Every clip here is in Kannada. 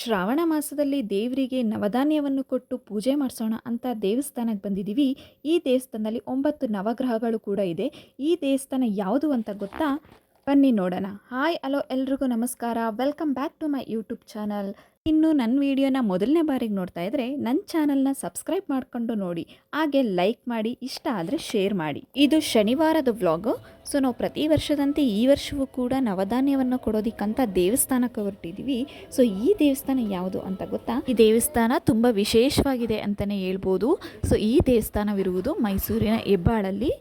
ಶ್ರಾವಣ ಮಾಸದಲ್ಲಿ ದೇವರಿಗೆ ನವಧಾನ್ಯವನ್ನು ಕೊಟ್ಟು ಪೂಜೆ ಮಾಡಿಸೋಣ ಅಂತ ದೇವಸ್ಥಾನಕ್ಕೆ ಬಂದಿದ್ದೀವಿ. ಈ ದೇವಸ್ಥಾನದಲ್ಲಿ ಒಂಬತ್ತು ನವಗ್ರಹಗಳು ಕೂಡ ಇದೆ. ಈ ದೇವಸ್ಥಾನ ಯಾವುದು ಅಂತ ಗೊತ್ತಾ? ಬನ್ನಿ ನೋಡೋಣ. ಹಾಯ್ ಹಲೋ ಎಲ್ರಿಗೂ ನಮಸ್ಕಾರ. Welcome back to my YouTube channel ಇನ್ನು ನನ್ನ ವಿಡಿಯೋನ ಮೊದಲನೇ ಬಾರಿಗೆ ನೋಡ್ತಾ ಇದ್ರೆ ನನ್ನ ಚಾನಲ್ನ ಸಬ್ಸ್ಕ್ರೈಬ್ ಮಾಡಿಕೊಂಡು ನೋಡಿ. ಹಾಗೆ ಲೈಕ್ ಮಾಡಿ, ಇಷ್ಟ ಆದರೆ ಶೇರ್ ಮಾಡಿ. ಇದು ಶನಿವಾರದ ವ್ಲಾಗು. ಸೊ ನಾವು ಪ್ರತಿ ವರ್ಷದಂತೆ ಈ ವರ್ಷವೂ ಕೂಡ ನವಧಾನ್ಯವನ್ನು ಕೊಡೋದಿಕ್ಕಂತ ದೇವಸ್ಥಾನಕ್ಕೆ ಹೊರಟಿದ್ದೀವಿ ಸೊ ಈ ದೇವಸ್ಥಾನ ಯಾವುದು ಅಂತ ಗೊತ್ತಾ? ಈ ದೇವಸ್ಥಾನ ತುಂಬ ವಿಶೇಷವಾಗಿದೆ ಅಂತಲೇ ಹೇಳ್ಬೋದು. ಸೊ ಈ ದೇವಸ್ಥಾನವಿರುವುದು ಮೈಸೂರಿನ ಹೆಬ್ಬಾಳಲ್ಲಿ.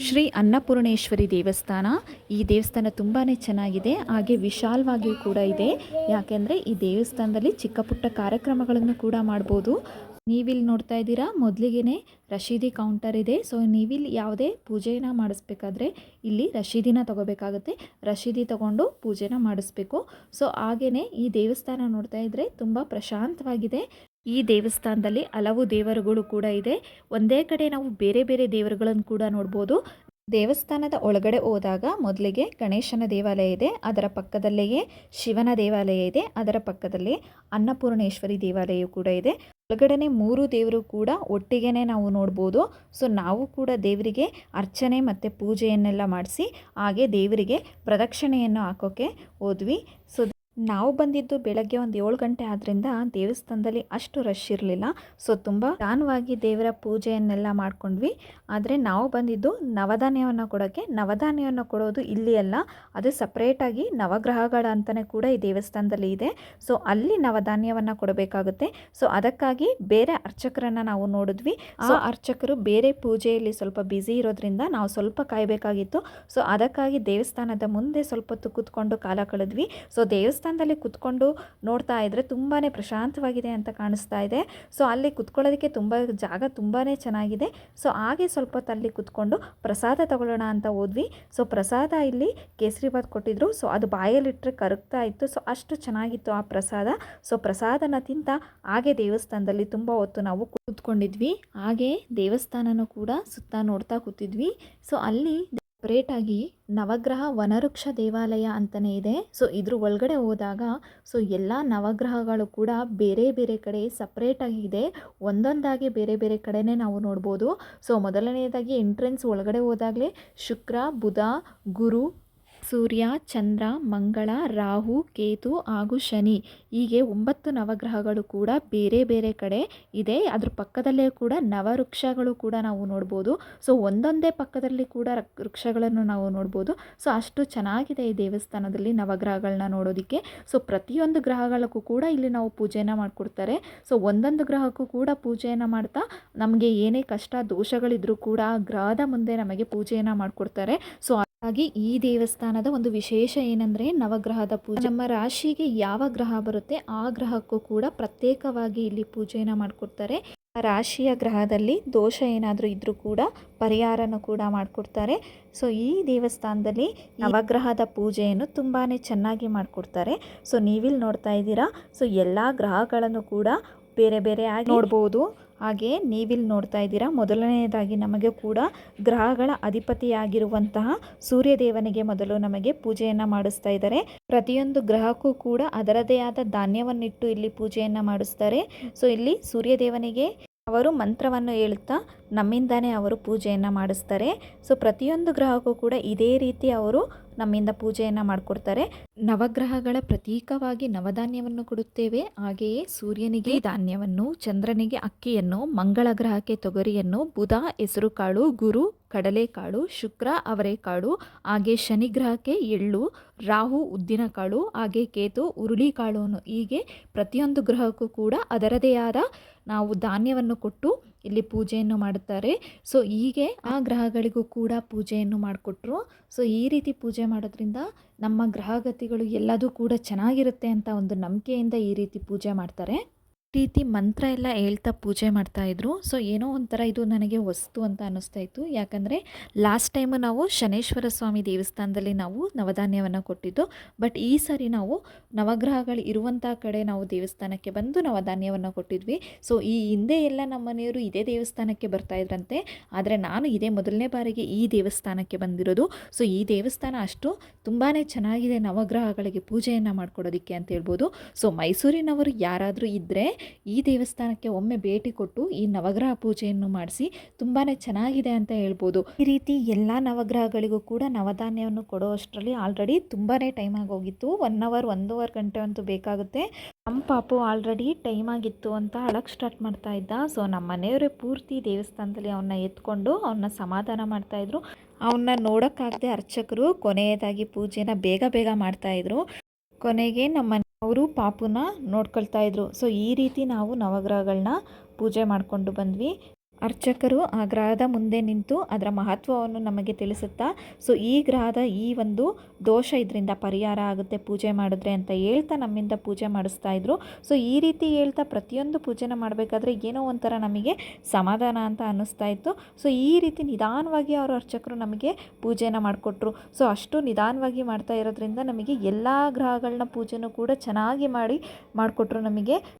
ಶ್ರೀ ಅನ್ನಪೂರ್ಣೇಶ್ವರಿ ದೇವಸ್ಥಾನ. ಈ ದೇವಸ್ಥಾನ ತುಂಬಾ ಚೆನ್ನಾಗಿದೆ. ಹಾಗೆ ವಿಶಾಲವಾಗಿ ಕೂಡ ಇದೆ. ಯಾಕೆಂದರೆ ಈ ದೇವಸ್ಥಾನದಲ್ಲಿ ಚಿಕ್ಕ ಪುಟ್ಟ ಕಾರ್ಯಕ್ರಮಗಳನ್ನು ಕೂಡ ಮಾಡ್ಬೋದು. ನೀವಿಲ್ಲಿ ನೋಡ್ತಾ ಇದ್ದೀರಾ ಮೊದಲಿಗೆ ರಶೀದಿ ಕೌಂಟರ್ ಇದೆ. ಸೊ, ನೀವಿಲ್ಲಿ ಯಾವುದೇ ಪೂಜೆನ ಮಾಡಿಸ್ಬೇಕಾದ್ರೆ ಇಲ್ಲಿ ರಶೀದಿನ ತಗೋಬೇಕಾಗುತ್ತೆ. ರಶೀದಿ ತಗೊಂಡು ಪೂಜೆನ ಮಾಡಿಸ್ಬೇಕು. ಸೊ ಹಾಗೆಯೇ ಈ ದೇವಸ್ಥಾನ ನೋಡ್ತಾ ಇದ್ದರೆ ತುಂಬ ಪ್ರಶಾಂತವಾಗಿದೆ. ಈ ದೇವಸ್ಥಾನದಲ್ಲಿ ಹಲವು ದೇವರುಗಳು ಕೂಡ ಇದೆ. ಒಂದೇ ಕಡೆ ನಾವು ಬೇರೆ ಬೇರೆ ದೇವರುಗಳನ್ನು ಕೂಡ ನೋಡ್ಬೋದು. ದೇವಸ್ಥಾನದ ಒಳಗಡೆ ಹೋದಾಗ ಮೊದಲಿಗೆ ಗಣೇಶನ ದೇವಾಲಯ ಇದೆ. ಅದರ ಪಕ್ಕದಲ್ಲಿಯೇ ಶಿವನ ದೇವಾಲಯ ಇದೆ. ಅದರ ಪಕ್ಕದಲ್ಲಿ ಅನ್ನಪೂರ್ಣೇಶ್ವರಿ ದೇವಾಲಯ ಕೂಡ ಇದೆ. ಒಳಗಡೆ ಮೂರು ದೇವರು ಕೂಡ ಒಟ್ಟಿಗೆನೆ ನಾವು ನೋಡ್ಬೋದು. ಸೊ, ನಾವು ಕೂಡ ದೇವರಿಗೆ ಅರ್ಚನೆ ಮತ್ತು ಪೂಜೆಯನ್ನೆಲ್ಲ ಮಾಡಿಸಿ ಹಾಗೆ ದೇವರಿಗೆ ಪ್ರದಕ್ಷಿಣೆಯನ್ನು ಹಾಕೋಕ್ಕೆ ಹೋದ್ವಿ. ಸೊ ನಾವು ಬಂದಿದ್ದು ಬೆಳಗ್ಗೆ ಒಂದು ಏಳು ಗಂಟೆ ಆದ್ದರಿಂದ ದೇವಸ್ಥಾನದಲ್ಲಿ ಅಷ್ಟು ರಶ್ ಇರಲಿಲ್ಲ. ಸೊ ತುಂಬ ನಿಧಾನವಾಗಿ ದೇವರ ಪೂಜೆಯನ್ನೆಲ್ಲ ಮಾಡ್ಕೊಂಡ್ವಿ. ಆದರೆ ನಾವು ಬಂದಿದ್ದು ನವಧಾನ್ಯವನ್ನು ಕೊಡೋಕ್ಕೆ ನವಧಾನ್ಯವನ್ನು ಕೊಡೋದು ಇಲ್ಲಿ ಅಲ್ಲ ಅದು ಸಪ್ರೇಟಾಗಿ ನವಗ್ರಹಗಳ ಅಂತಲೇ ಕೂಡ ಈ ದೇವಸ್ಥಾನದಲ್ಲಿ ಇದೆ. ಸೊ ಅಲ್ಲಿ ನವಧಾನ್ಯವನ್ನು ಕೊಡಬೇಕಾಗುತ್ತೆ. ಸೊ ಅದಕ್ಕಾಗಿ ಬೇರೆ ಅರ್ಚಕರನ್ನು ನಾವು ನೋಡಿದ್ವಿ. ಆ ಅರ್ಚಕರು ಬೇರೆ ಪೂಜೆಯಲ್ಲಿ ಸ್ವಲ್ಪ ಬ್ಯುಸಿ ಇರೋದ್ರಿಂದ ನಾವು ಸ್ವಲ್ಪ ಕಾಯಬೇಕಾಗಿತ್ತು. ಸೊ ಅದಕ್ಕಾಗಿ ದೇವಸ್ಥಾನದ ಮುಂದೆ ಸ್ವಲ್ಪ ಹೊತ್ತು ಕೂತ್ಕೊಂಡು ಕಾಲ ಕಳೆದ್ವಿ. ಸೊ ದೇವಸ್ಥಾನದಲ್ಲಿ ಕುತ್ಕೊಂಡು ನೋಡ್ತಾ ಇದ್ದರೆ ತುಂಬಾ ಪ್ರಶಾಂತವಾಗಿದೆ ಅಂತ ಕಾಣಿಸ್ತಾ ಇದೆ. ಸೊ, ಅಲ್ಲಿ ಕುತ್ಕೊಳ್ಳೋದಕ್ಕೆ ತುಂಬ, ಜಾಗ ತುಂಬಾ ಚೆನ್ನಾಗಿದೆ. ಸೊ, ಹಾಗೆ ಸ್ವಲ್ಪ ಅಲ್ಲಿ ಕುತ್ಕೊಂಡು ಪ್ರಸಾದ ತಗೊಳ್ಳೋಣ ಅಂತ ಹೋದ್ವಿ. ಸೊ, ಪ್ರಸಾದ ಇಲ್ಲಿ ಕೇಸರಿಬಾತ್ ಕೊಟ್ಟಿದ್ರು. ಸೊ, ಅದು ಬಾಯಲ್ಲಿಟ್ಟರೆ ಕರಗ್ತಾ ಇತ್ತು. ಸೊ, ಅಷ್ಟು ಚೆನ್ನಾಗಿತ್ತು ಆ ಪ್ರಸಾದ. ಸೊ, ಪ್ರಸಾದನ ತಿಂತ ಹಾಗೆ ದೇವಸ್ಥಾನದಲ್ಲಿ ತುಂಬ ಹೊತ್ತು ನಾವು ಕೂತ್ಕೊಂಡಿದ್ವಿ. ಹಾಗೆ ದೇವಸ್ಥಾನನೂ ಕೂಡ ಸುತ್ತ ನೋಡ್ತಾ ಕೂತಿದ್ವಿ. ಸೊ, ಅಲ್ಲಿ ಸಪ್ರೇಟಾಗಿ ನವಗ್ರಹ ವನವೃಕ್ಷ ದೇವಾಲಯ ಅಂತಲೇ ಇದೆ. ಸೊ ಇದ್ರ ಒಳಗಡೆ ಹೋದಾಗ ಸೊ ಎಲ್ಲ ನವಗ್ರಹಗಳು ಕೂಡ ಬೇರೆ ಬೇರೆ ಕಡೆ ಸಪ್ರೇಟಾಗಿ ಇದೆ. ಒಂದೊಂದಾಗಿ ಬೇರೆ ಬೇರೆ ಕಡೆನೇ ನಾವು ನೋಡ್ಬೋದು. ಸೊ ಮೊದಲನೆಯದಾಗಿ ಎಂಟ್ರೆನ್ಸ್ ಒಳಗಡೆ ಹೋದಾಗಲೇ ಶುಕ್ರ, ಬುಧ, ಗುರು ಸೂರ್ಯ, ಚಂದ್ರ, ಮಂಗಳ, ರಾಹು, ಕೇತು ಹಾಗೂ ಶನಿ. ಹೀಗೆ ಒಂಬತ್ತು ನವಗ್ರಹಗಳು ಕೂಡ ಬೇರೆ ಬೇರೆ ಕಡೆ ಇದೆ. ಅದ್ರ ಪಕ್ಕದಲ್ಲೇ ಕೂಡ ನವವೃಕ್ಷಗಳು ಕೂಡ ನಾವು ನೋಡ್ಬೋದು. ಸೊ ಒಂದೊಂದೇ ಪಕ್ಕದಲ್ಲಿ ಕೂಡ ವೃಕ್ಷಗಳನ್ನು ನಾವು ನೋಡ್ಬೋದು. ಸೊ ಅಷ್ಟು ಚೆನ್ನಾಗಿದೆ ಈ ದೇವಸ್ಥಾನದಲ್ಲಿ ನವಗ್ರಹಗಳನ್ನ ನೋಡೋದಕ್ಕೆ. ಸೊ ಪ್ರತಿಯೊಂದು ಗ್ರಹಗಳಿಗೂ ಕೂಡ ಇಲ್ಲಿ ನಾವು ಪೂಜೆಯನ್ನು ಮಾಡಿಕೊಡ್ತಾರೆ. ಸೊ ಒಂದೊಂದು ಗ್ರಹಕ್ಕೂ ಕೂಡ ಪೂಜೆಯನ್ನು ಮಾಡ್ತಾ ನಮಗೆ ಏನೇ ಕಷ್ಟ, ದೋಷಗಳಿದ್ರೂ ಕೂಡ ಗ್ರಹದ ಮುಂದೆ ನಮಗೆ ಪೂಜೆಯನ್ನು ಮಾಡಿಕೊಡ್ತಾರೆ. ಸೊ ಹಾಗೆ ಈ ದೇವಸ್ಥಾನದ ಒಂದು ವಿಶೇಷ ಏನಂದರೆ ನವಗ್ರಹದ ಪೂಜೆ. ನಮ್ಮ ರಾಶಿಗೆ ಯಾವ ಗ್ರಹ ಬರುತ್ತೆ ಆ ಗ್ರಹಕ್ಕೂ ಕೂಡ ಪ್ರತ್ಯೇಕವಾಗಿ ಇಲ್ಲಿ ಪೂಜೆಯನ್ನು ಮಾಡಿಕೊಡ್ತಾರೆ. ರಾಶಿಯ ಗ್ರಹದಲ್ಲಿ ದೋಷ ಏನಾದರೂ ಇದ್ದರೂ ಕೂಡ ಪರಿಹಾರನ ಕೂಡ ಮಾಡಿಕೊಡ್ತಾರೆ. ಸೊ ಈ ದೇವಸ್ಥಾನದಲ್ಲಿ ನವಗ್ರಹದ ಪೂಜೆಯನ್ನು ತುಂಬಾ ಚೆನ್ನಾಗಿ ಮಾಡಿಕೊಡ್ತಾರೆ. ಸೊ ನೀವಿಲ್ಲಿ ನೋಡ್ತಾ ಇದ್ದೀರಾ? ಸೊ ಎಲ್ಲ ಗ್ರಹಗಳನ್ನು ಕೂಡ ಬೇರೆ ಬೇರೆ ಆಗಿ ನೋಡ್ಬೋದು. ಹಾಗೆ ನೀವಿಲ್ಲಿ ನೋಡ್ತಾ ಇದ್ದೀರಾ, ಮೊದಲನೆಯದಾಗಿ ನಮಗೆ ಕೂಡ ಗ್ರಹಗಳ ಅಧಿಪತಿಯಾಗಿರುವಂತಹ ಸೂರ್ಯದೇವನಿಗೆ ಮೊದಲು ನಮಗೆ ಪೂಜೆಯನ್ನು ಮಾಡಿಸ್ತಾ ಇದ್ದಾರೆ. ಪ್ರತಿಯೊಂದು ಗ್ರಹಕ್ಕೂ ಕೂಡ ಅದರದೇ ಆದ ಧಾನ್ಯವನ್ನಿಟ್ಟು ಇಲ್ಲಿ ಪೂಜೆಯನ್ನು ಮಾಡಿಸ್ತಾರೆ. ಸೊ ಇಲ್ಲಿ ಸೂರ್ಯದೇವನಿಗೆ ಅವರು ಮಂತ್ರವನ್ನು ಹೇಳುತ್ತಾ ನಮ್ಮಿಂದನೇ ಅವರು ಪೂಜೆಯನ್ನು ಮಾಡಿಸ್ತಾರೆ. ಸೊ ಪ್ರತಿಯೊಂದು ಗ್ರಹಕ್ಕೂ ಕೂಡ ಇದೇ ರೀತಿ ಅವರು ನಮ್ಮಿಂದ ಪೂಜೆಯನ್ನು ಮಾಡಿಕೊಡ್ತಾರೆ. ನವಗ್ರಹಗಳ ಪ್ರತೀಕವಾಗಿ ನವಧಾನ್ಯವನ್ನು ಕೊಡುತ್ತೇವೆ. ಹಾಗೆಯೇ ಸೂರ್ಯನಿಗೆ ಧಾನ್ಯವನ್ನು, ಚಂದ್ರನಿಗೆ ಅಕ್ಕಿಯನ್ನು, ಮಂಗಳ ಗ್ರಹಕ್ಕೆ ತೊಗರಿಯನ್ನು, ಬುಧ, ಹೆಸರುಕಾಳು, ಗುರು, ಕಡಲೆಕಾಳು, ಶುಕ್ರ, ಅವರೆಕಾಳು, ಹಾಗೆ ಶನಿ ಗ್ರಹಕ್ಕೆ ಎಳ್ಳು, ರಾಹು, ಉದ್ದಿನಕಾಳು, ಹಾಗೆ ಕೇತು ಹುರುಳಿಕಾಳು ಹೀಗೆ ಪ್ರತಿಯೊಂದು ಗ್ರಹಕ್ಕೂ ಕೂಡ ಅದರದೇ ಆದ ನಾವು ಧಾನ್ಯವನ್ನು ಕೊಟ್ಟು ಇಲ್ಲಿ ಪೂಜೆಯನ್ನು ಮಾಡುತ್ತಾರೆ. ಸೊ ಹೀಗೆ ಆ ಗ್ರಹಗಳಿಗೂ ಕೂಡ ಪೂಜೆಯನ್ನು ಮಾಡಿಕೊಟ್ರು. ಸೊ ಈ ರೀತಿ ಪೂಜೆ ಮಾಡೋದ್ರಿಂದ ನಮ್ಮ ಗ್ರಹಗತಿಗಳು ಎಲ್ಲದೂ ಕೂಡ ಚೆನ್ನಾಗಿರುತ್ತೆ ಅಂತ ಒಂದು ನಂಬಿಕೆಯಿಂದ ಈ ರೀತಿ ಪೂಜೆ ಮಾಡ್ತಾರೆ. ರೀತಿ ಮಂತ್ರ ಎಲ್ಲ ಹೇಳ್ತಾ ಪೂಜೆ ಮಾಡ್ತಾಯಿದ್ರು ಸೊ ಏನೋ ಒಂಥರ ಇದು ನನಗೆ ವಸ್ತು ಅಂತ ಅನ್ನಿಸ್ತಾ ಇತ್ತು. ಯಾಕಂದರೆ ಲಾಸ್ಟ್ ಟೈಮು ನಾವು ಶನೇಶ್ವರ ಸ್ವಾಮಿ ದೇವಸ್ಥಾನದಲ್ಲಿ ನಾವು ನವಧಾನ್ಯವನ್ನು ಕೊಟ್ಟಿದ್ದು. ಬಟ್ ಈ ಸಾರಿ ನಾವು ನವಗ್ರಹಗಳು ಇರುವಂಥ ಕಡೆ ನಾವು ದೇವಸ್ಥಾನಕ್ಕೆ ಬಂದು ನವಧಾನ್ಯವನ್ನು ಕೊಟ್ಟಿದ್ವಿ. ಸೊ ಈ ಹಿಂದೆ ಎಲ್ಲ ನಮ್ಮ ಮನೆಯವರು ಇದೇ ದೇವಸ್ಥಾನಕ್ಕೆ ಬರ್ತಾ ಇದ್ರಂತೆ. ಆದರೆ ನಾನು ಇದೇ ಮೊದಲನೇ ಬಾರಿಗೆ ಈ ದೇವಸ್ಥಾನಕ್ಕೆ ಬಂದಿರೋದು. ಸೊ ಈ ದೇವಸ್ಥಾನ ಅಷ್ಟು ತುಂಬಾ ಚೆನ್ನಾಗಿದೆ ನವಗ್ರಹಗಳಿಗೆ ಪೂಜೆಯನ್ನು ಮಾಡ್ಕೊಡೋದಕ್ಕೆ ಅಂತ ಹೇಳ್ಬೋದು. ಸೊ ಮೈಸೂರಿನವರು ಯಾರಾದರೂ ಇದ್ದರೆ ಈ ದೇವಸ್ಥಾನಕ್ಕೆ ಒಮ್ಮೆ ಭೇಟಿ ಕೊಟ್ಟು ಈ ನವಗ್ರಹ ಪೂಜೆಯನ್ನು ಮಾಡಿಸಿ ತುಂಬಾ ಚೆನ್ನಾಗಿದೆ ಅಂತ ಹೇಳ್ಬೋದು. ಈ ರೀತಿ ಎಲ್ಲ ನವಗ್ರಹಗಳಿಗೂ ಕೂಡ ನವಧಾನ್ಯವನ್ನು ಕೊಡೋ ಅಷ್ಟರಲ್ಲಿ ಆಲ್ರೆಡಿ ತುಂಬಾ ಟೈಮ್ ಆಗೋಗಿತ್ತು. ಒನ್ ಅವರ್ ಒಂದೂವರೆ ಗಂಟೆ ಅಂತೂ ಬೇಕಾಗುತ್ತೆ. ನಮ್ಮ ಪಾಪು ಆಲ್ರೆಡಿ ಟೈಮ್ ಆಗಿತ್ತು ಅಂತ ಅಳಕ್ಕೆ ಸ್ಟಾರ್ಟ್ ಮಾಡ್ತಾ ಇದ್ದ. ಸೊ ನಮ್ಮ ಮನೆಯವರೇ ಪೂರ್ತಿ ದೇವಸ್ಥಾನದಲ್ಲಿ ಅವನ್ನ ಎತ್ಕೊಂಡು ಅವನ್ನ ಸಮಾಧಾನ ಮಾಡ್ತಾಯಿದ್ರು ಅವನ್ನ ನೋಡೋಕ್ಕಾಗದೆ ಅರ್ಚಕರು ಕೊನೆಯದಾಗಿ ಪೂಜೆನ ಬೇಗ ಬೇಗ ಮಾಡ್ತಾ ಇದ್ರು. ಕೊನೆಗೆ ನಮ್ಮ ಅವರು ಪಾಪುನ ನೋಡ್ಕೊಳ್ತಾ ಇದ್ರು. ಸೊ ಈ ರೀತಿ ನಾವು ನವಗ್ರಹಗಳನ್ನ ಪೂಜೆ ಮಾಡಿಕೊಂಡು ಬಂದ್ವಿ. ಅರ್ಚಕರು ಆ ಗ್ರಹದ ಮುಂದೆ ನಿಂತು ಅದರ ಮಹತ್ವವನ್ನು ನಮಗೆ ತಿಳಿಸುತ್ತಾ, ಸೊ, ಈ ಗ್ರಹದ ಈ ಒಂದು ದೋಷ ಇದರಿಂದ ಪರಿಹಾರ ಆಗುತ್ತೆ, ಪೂಜೆ ಮಾಡಿದ್ರೆ ಅಂತ ಹೇಳ್ತಾ ನಮ್ಮಿಂದ ಪೂಜೆ ಮಾಡಿಸ್ತಾ ಇದ್ರು. ಸೊ, ಈ ರೀತಿ ಹೇಳ್ತಾ ಪ್ರತಿಯೊಂದು ಪೂಜೆನ ಮಾಡಬೇಕಾದ್ರೆ ಏನೋ ಒಂಥರ ನಮಗೆ ಸಮಾಧಾನ ಅಂತ ಅನ್ನಿಸ್ತಾ ಇತ್ತು. ಸೊ, ಈ ರೀತಿ ನಿಧಾನವಾಗಿ ಅವರು ಅರ್ಚಕರು ನಮಗೆ ಪೂಜೆನ ಮಾಡಿಕೊಟ್ರು. ಸೊ, ಅಷ್ಟು ನಿಧಾನವಾಗಿ ಮಾಡ್ತಾ ಇರೋದ್ರಿಂದ ನಮಗೆ ಎಲ್ಲ ಗ್ರಹಗಳನ್ನ ಪೂಜೆನೂ ಕೂಡ ಚೆನ್ನಾಗಿ ಮಾಡಿ, ಮಾಡಿಕೊಟ್ರು ನಮಗೆ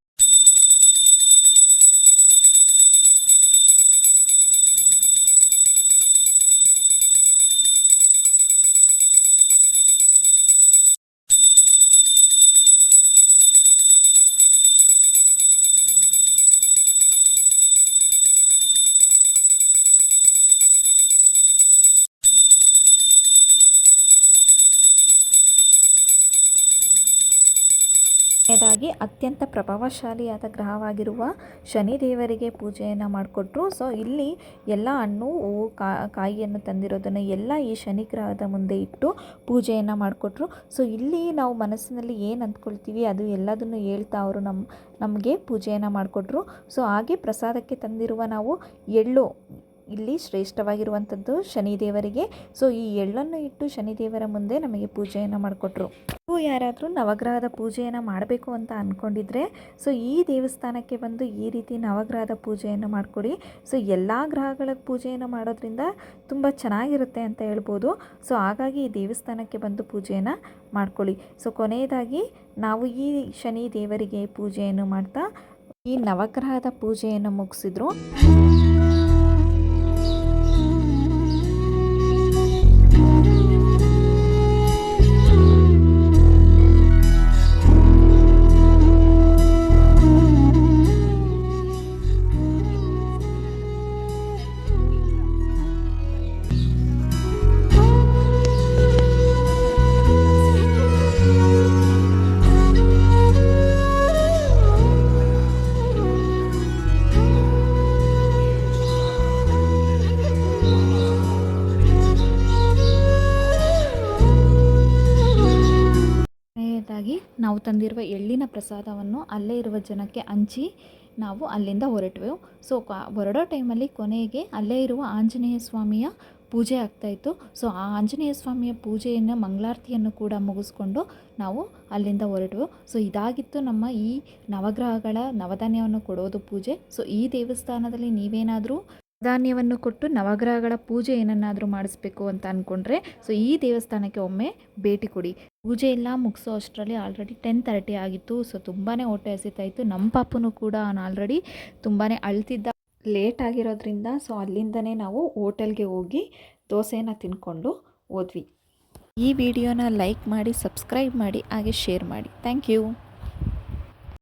ಕೊನೆಯದಾಗಿ ಅತ್ಯಂತ ಪ್ರಭಾವಶಾಲಿಯಾದ ಗ್ರಹವಾಗಿರುವ ಶನಿ ದೇವರಿಗೆ ಪೂಜೆಯನ್ನು ಮಾಡಿಕೊಟ್ರು. ಸೊ ಇಲ್ಲಿ ಎಲ್ಲ ಹಣ್ಣು, ಹೂವು ಕಾಯಿಯನ್ನು ತಂದಿರೋದನ್ನು ಎಲ್ಲ ಈ ಶನಿ ಗ್ರಹದ ಮುಂದೆ ಇಟ್ಟು ಪೂಜೆಯನ್ನು ಮಾಡಿಕೊಟ್ರು. ಸೊ ಇಲ್ಲಿ ನಾವು ಮನಸ್ಸಿನಲ್ಲಿ ಏನು ಅಂದ್ಕೊಳ್ತೀವಿ, ಅದು ಎಲ್ಲದನ್ನು ಹೇಳ್ತಾ ಅವರು ನಮ್ಮ ನಮಗೆ ಪೂಜೆಯನ್ನು ಮಾಡಿಕೊಟ್ರು. ಸೊ ಹಾಗೆ ಪ್ರಸಾದಕ್ಕೆ ತಂದಿರುವ ನಾವು ಎಳ್ಳು ಇಲ್ಲಿ ಶ್ರೇಷ್ಠವಾಗಿರುವಂಥದ್ದು ಶನಿದೇವರಿಗೆ. ಸೊ ಈ ಎಳ್ಳನ್ನು ಇಟ್ಟು ಶನಿದೇವರ ಮುಂದೆ ನಮಗೆ ಪೂಜೆಯನ್ನು ಮಾಡಿಕೊಟ್ರು. ನೀವು ಯಾರಾದರೂ ನವಗ್ರಹದ ಪೂಜೆಯನ್ನು ಮಾಡಬೇಕು ಅಂತ ಅಂದ್ಕೊಂಡಿದ್ರೆ ಸೊ ಈ ದೇವಸ್ಥಾನಕ್ಕೆ ಬಂದು ಈ ರೀತಿ ನವಗ್ರಹದ ಪೂಜೆಯನ್ನು ಮಾಡಿಕೊಡಿ. ಸೊ ಎಲ್ಲ ಗ್ರಹಗಳ ಪೂಜೆಯನ್ನು ಮಾಡೋದ್ರಿಂದ ತುಂಬ ಚೆನ್ನಾಗಿರುತ್ತೆ ಅಂತ ಹೇಳ್ಬೋದು. ಸೊ ಹಾಗಾಗಿ ಈ ದೇವಸ್ಥಾನಕ್ಕೆ ಬಂದು ಪೂಜೆಯನ್ನು ಮಾಡ್ಕೊಳ್ಳಿ ಸೊ ಕೊನೆಯದಾಗಿ ನಾವು ಈ ಶನಿ ದೇವರಿಗೆ ಪೂಜೆಯನ್ನು ಮಾಡ್ತಾ, ಈ ನವಗ್ರಹದ ಪೂಜೆಯನ್ನು ಮುಗಿಸಿದ್ರು. ನಾವು ತಂದಿರುವ ಎಳ್ಳಿನ ಪ್ರಸಾದವನ್ನು ಅಲ್ಲೇ ಇರುವ ಜನಕ್ಕೆ ಹಂಚಿ ನಾವು ಅಲ್ಲಿಂದ ಹೊರಟ್ವೆವು. ಸೊ ಹೊರಡೋ ಟೈಮಲ್ಲಿ ಕೊನೆಗೆ ಅಲ್ಲೇ ಇರುವ ಆಂಜನೇಯ ಸ್ವಾಮಿಯ ಪೂಜೆ ಆಗ್ತಾಯಿತ್ತು ಸೊ ಆ ಆಂಜನೇಯ ಸ್ವಾಮಿಯ ಪೂಜೆಯನ್ನು, ಮಂಗಳಾರತಿಯನ್ನು ಕೂಡ ಮುಗಿಸ್ಕೊಂಡು ನಾವು ಅಲ್ಲಿಂದ ಹೊರಟವು ಸೊ ಇದಾಗಿತ್ತು ನಮ್ಮ ಈ ನವಗ್ರಹಗಳ ನವಧಾನ್ಯವನ್ನು ಕೊಡೋದು ಪೂಜೆ. ಸೊ ಈ ದೇವಸ್ಥಾನದಲ್ಲಿ ನೀವೇನಾದರೂ ಧಾನ್ಯವನ್ನು ಕೊಟ್ಟು ನವಗ್ರಹಗಳ ಪೂಜೆ ಏನನ್ನಾದರೂ ಮಾಡಿಸ್ಬೇಕು ಅಂತ ಅಂದ್ಕೊಂಡ್ರೆ ಸೊ ಈ ದೇವಸ್ಥಾನಕ್ಕೆ ಒಮ್ಮೆ ಭೇಟಿ ಕೊಡಿ. ಪೂಜೆ ಎಲ್ಲ ಮುಗಿಸೋ ಅಷ್ಟರಲ್ಲಿ ಆಲ್ರೆಡಿ ಟೆನ್ ತರ್ಟಿ ಆಗಿತ್ತು. ಸೊ ತುಂಬಾ ಹೊಟ್ಟೆ ಹಸಿತಾ ಇತ್ತು. ನಮ್ಮ ಪಾಪನೂ ಕೂಡ ನಾನು ಆಲ್ರೆಡಿ ತುಂಬಾ ಅಳ್ತಿದ್ದ. ಲೇಟ್ ಆಗಿರೋದ್ರಿಂದ ಸೊ ಅಲ್ಲಿಂದನೇ ನಾವು ಹೋಟೆಲ್ಗೆ ಹೋಗಿ ದೋಸೆನ ತಿನ್ಕೊಂಡು ಹೋದ್ವಿ. ಈ ವಿಡಿಯೋನ ಲೈಕ್ ಮಾಡಿ ಸಬ್ಸ್ಕ್ರೈಬ್ ಮಾಡಿ, ಹಾಗೆ ಶೇರ್ ಮಾಡಿ. Thank you